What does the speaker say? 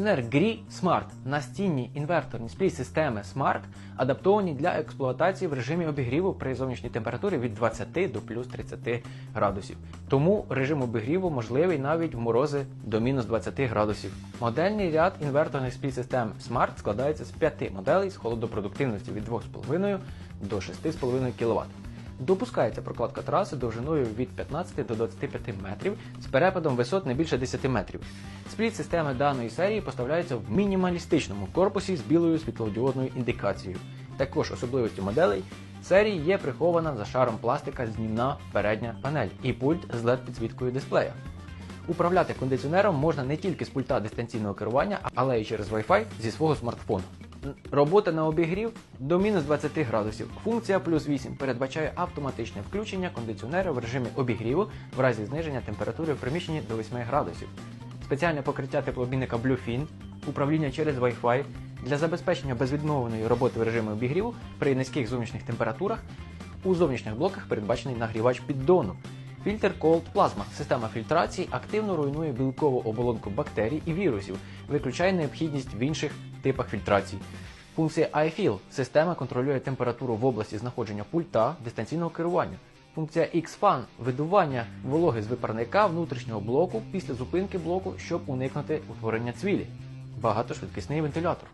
Кондиціонер GRI Smart настінні інверторні спліт системи Smart адаптовані для експлуатації в режимі обігріву при зовнішній температурі від 20 до плюс 30 градусів. Тому режим обігріву можливий навіть в морози до мінус 20 градусів. Модельний ряд інверторних спліт систем Smart складається з 5 моделей з холодопродуктивністю від 2,5 до 6,5 кВт. Допускається прокладка траси довжиною від 15 до 25 метрів з перепадом висот не більше 10 метрів. Спліт системи даної серії поставляється в мінімалістичному корпусі з білою світлодіодною індикацією. Також особливістю моделей серії є прихована за шаром пластика знімна передня панель і пульт з LED підсвіткою дисплея. Управляти кондиціонером можна не тільки з пульта дистанційного керування, але й через Wi-Fi зі свого смартфону. Робота на обігрів до мінус 20 градусів. Функція плюс 8 передбачає автоматичне включення кондиціонера в режимі обігріву в разі зниження температури в приміщенні до 8 градусів. Спеціальне покриття теплообмінника Bluefin, управління через Wi-Fi для забезпечення безвідмовленої роботи в режимі обігріву при низьких зовнішніх температурах. У зовнішніх блоках передбачений нагрівач піддону. Фільтр Cold Plasma – система фільтрації активно руйнує білкову оболонку бактерій і вірусів, виключає необхідність в інших типах фільтрації. Функція iFeel – система контролює температуру в області знаходження пульта дистанційного керування. Функція X-Fan – видування вологи з випарника внутрішнього блоку після зупинки блоку, щоб уникнути утворення цвілі. Багатошвидкісний вентилятор.